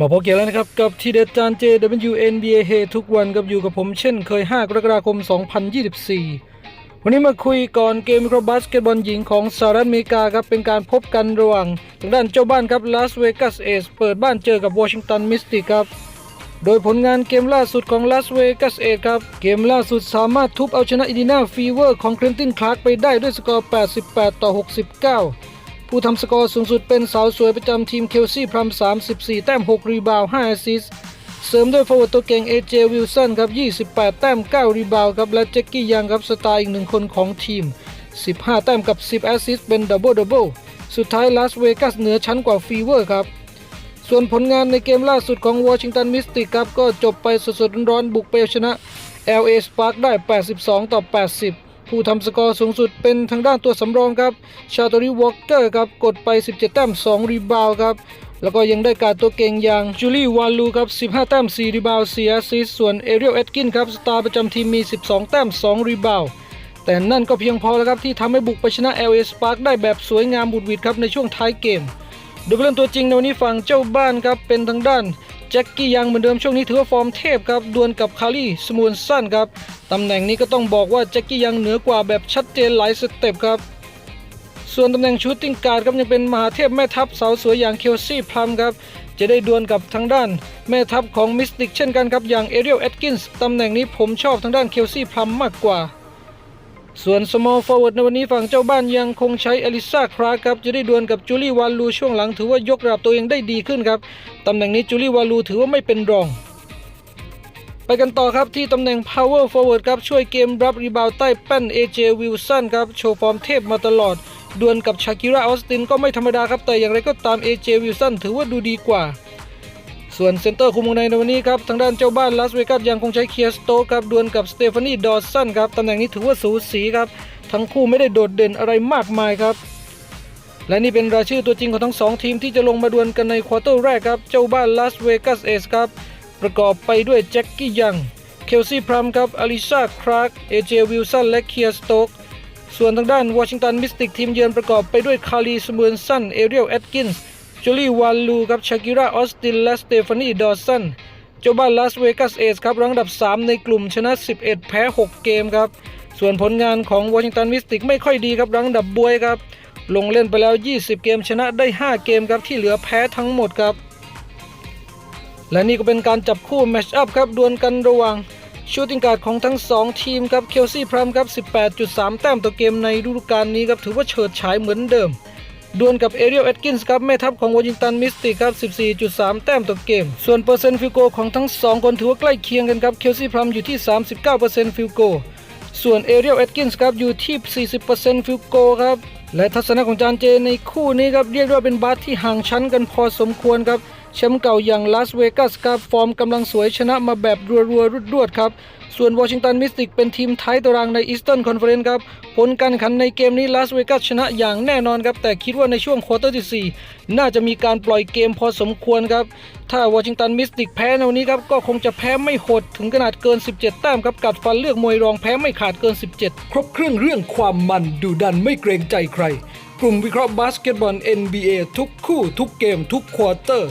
มาพบเกี่ยวแล้วนะครับ กับทีเด็ดจาน JWNBA เฮทุกวันกับอยู่กับผมเช่นเคย 5 กรกฎาคม 2024 วันนี้มาคุยก่อนเกมคราะห์บาสเกตบอลหญิงของสหรัฐอเมริกาครับ เป็นการพบกันระหว่างทางด้านเจ้าบ้านครับลาสเวกัสเอสเปิดบ้านเจอกับวอชิงตันมิสติกครับ โดยผลงานเกมล่าสุดของลาสเวกัสเอสครับ เกมล่าสุดสามารถทุบเอาชนะอินดินาฟีเวอร์ของเคลนตินคลาร์กไปได้ด้วยสกอร์ 88 ต่อ 69 ผู้ทำสกอร์สูงสุดเป็นสาวสวยประจำทีมเคลซี่พรัม 34 แต้ม 6 รีบาวด์5แอสซิสเสริมด้วยฟอร์เวิร์ดตัวเก่ง AJ วิลสันครับ 28 แต้ม 9 รีบาวด์ครับและแจ็คกี้ยังครับสไตล์อีกหนึ่งคนของทีม 15 แต้มกับ 10 แอสซิสเป็นดับเบิลดับเบิลสุดท้ายลาสเวกัสเหนือชั้นกว่าฟีเวอร์ครับ ส่วนผลงานในเกมล่าสุดของวอชิงตันมิสติกครับก็จบไปสดๆร้อนๆบุกไปเอาชนะ LA Spark ได้ 82 ต่อ 80 ผู้ทำสกอร์สูงสุดเป็นทางด้านตัวสำรองครับ ชาตอริวอลเกอร์ครับกดไป 17 แต้ม 2 รีบาวครับ แล้วก็ยังได้การตัวเก่งอย่างจูลี่วาลูครับ 15 แต้ม 4 รีบาวด์4แอสซิสส่วนเอเรียลเอ็ดกินครับ สตาร์ประจำทีมมี 12 แต้ม 2 รีบาวแต่นั่นก็เพียงพอแล้วครับที่ทำให้บุกไปชนะ LA Spark ได้แบบสวยงามบุดหวิดครับในช่วงท้ายเกม ดยผู้เล่นตัวจริงในวันนี้ฝั่งเจ้าบ้านครับเป็นทางด้านแจ็คกี้ยังเหมือนเดิมช่วงนี้ถือว่าฟอร์มเทพครับดวลกับคารีสมูนสั้นครับตำแหน่งนี้ก็ต้องบอกว่าแจ็คกี้ยังเหนือกว่าแบบชัดเจนหลายสเต็ปครับส่วนตำแหน่งชูตติ้งการ์ดครับยังเป็นมหาเทพแม่ทัพสาวสวยอย่างเคลซี่พลัมครับจะได้ดวลกับทางด้านแม่ทัพของมิสติกเช่นกันครับอย่างเอเรียลแอดกินส์ตำแหน่งนี้ผมชอบทางด้านเคลซี่พลัมมากกว่า ส่วน small forward ในวันนี้ฝั่งเจ้าบ้านยังคงใช้อลิซาคราครับจะได้ดวลกับจูลี่วาลูช่วงหลังถือว่ายกระดับตัวเองได้ดีขึ้นครับตำแหน่งนี้จูลี่วาลูถือว่าไม่เป็นรอง ไปกันต่อครับที่ตำแหน่ง power forward ครับช่วยเกมรับรีบาวด์ใต้แป้น AJ Wilson ครับโชว์ฟอร์มเทพมาตลอดดวลกับชาคิราออสตินก็ไม่ธรรมดาครับแต่อย่างไรก็ตาม AJ Wilson ถือว่าดูดีกว่า ส่วนเซนเตอร์คุมวงในในวันนี้ครับ ทางด้านเจ้าบ้านลาสเวกัสยังคงใช้เคียร์สโตครับดวลกับสเตฟานีดอสสันครับตำแหน่งนี้ถือว่าสูสีครับ ทั้งคู่ไม่ได้โดดเด่นอะไรมากมายครับ และนี่เป็นรายชื่อตัวจริงของทั้งสองทีมที่จะลงมาดวลกันในควอเตอร์แรกครับ เจ้าบ้านลาสเวกัสเอสครับ ประกอบไปด้วยแจ็คกี้ยังเคลซี่พรัมครับอลิซาครากเอเจวิลสันและเคียร์สโตกส่วนทางด้านวอชิงตันมิสติกทีมเยือนประกอบไปด้วยคารีสมูนสันเอเรียลแอดกินส์ จูลี่วาลูครับชากิราออสตินและสเตฟานีดอสันเจ้าบ้านลาสเวกัสเอสครับรังอันดับ 3 ในกลุ่มชนะ 11 แพ้ 6 เกมครับ ส่วนผลงานของวอชิงตันมิสติกไม่ค่อยดีครับรังอันดับบวยครับ ลงเล่นไปแล้ว 20 เกมชนะได้ 5 เกมครับที่เหลือแพ้ทั้งหมดครับ และนี่ก็เป็นการจับคู่แมชอัพครับดวลกันระหว่างชูติงการ์ดของทั้ง 2 ทีมครับเคลซี่พรัมครับ 18.3 แต้มต่อเกมในฤดูกาลนี้ครับถือว่าเฉิดฉายเหมือนเดิม ดวลกับเอเรียลแอดกินส์ครับแม่ทัพของวอชิงตันมิสติกครับ 14.3 แต้มต่อเกม ส่วนเปอร์เซ็นต์ฟิลโกของทั้ง 2 คนถือว่าใกล้เคียงกันครับ เคลซี่พรัมอยู่ที่ 39%ฟิลโก ส่วนเอเรียลแอดกินส์ครับอยู่ที่ 40%ฟิลโกครับ และทัศนะของจานเจในคู่นี้ครับเรียกว่าเป็นบาสที่ห่างชั้นกันพอสมควรครับแชมป์เก่าอย่างลาสเวกัสครับฟอร์มกำลังสวยชนะมาแบบรัวๆรวดๆครับ ส่วนวอชิงตันมิสติกเป็นทีมท้ายตารางในอีสเทิร์นคอนเฟอเรนซ์ครับ ผลการแข่งขันในเกมนี้ลาสเวกัสชนะอย่างแน่นอนครับ แต่คิดว่าในช่วงควอเตอร์ที่ 4 น่าจะมีการปล่อยเกมพอสมควรครับ ถ้าวอชิงตันมิสติกแพ้ในวันนี้ครับ ก็คงจะแพ้ไม่โหดถึงขนาดเกิน 17 แต้มครับ กัดฟันเลือกมวยรองแพ้ไม่ขาดเกิน 17 ครบเครื่องเรื่องความมันดูดันไม่เกรงใจใคร กลุ่มวิเคราะห์บาสเกตบอล NBA ทุกคู่ทุกเกมทุกควอเตอร์